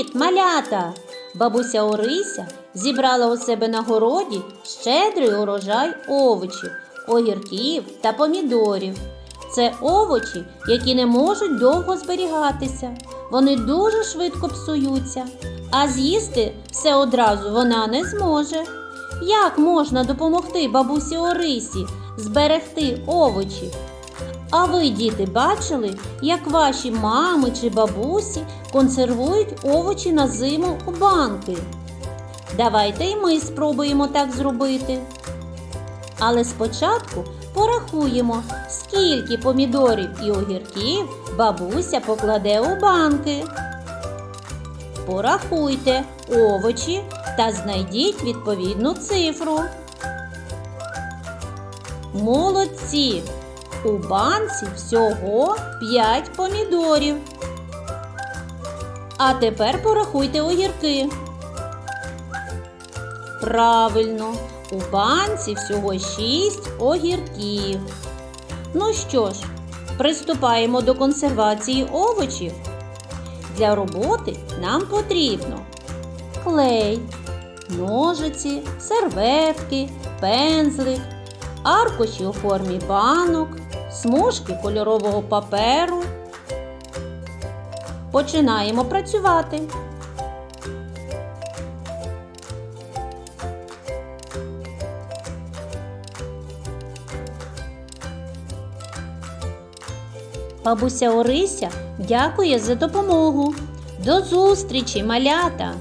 Привіт, малята! Бабуся Орися зібрала у себе на городі щедрий урожай овочів, огірків та помідорів. Це овочі, які не можуть довго зберігатися. Вони дуже швидко псуються, а з'їсти все одразу вона не зможе. Як можна допомогти бабусі Орисі зберегти овочі? А ви, діти, бачили, як ваші мами чи бабусі консервують овочі на зиму у банки? Давайте і ми спробуємо так зробити. Але спочатку порахуємо, скільки помідорів і огірків бабуся покладе у банки. Порахуйте овочі та знайдіть відповідну цифру. Молодці! У банці всього 5 помідорів. А тепер порахуйте огірки. Правильно, у банці всього 6 огірків. Ну що ж, приступаємо до консервації овочів. Для роботи нам потрібно клей, ножиці, серветки, пензлик, аркуші у формі банок, смужки кольорового паперу. Починаємо працювати. Бабуся Орися дякує за допомогу. До зустрічі, малята!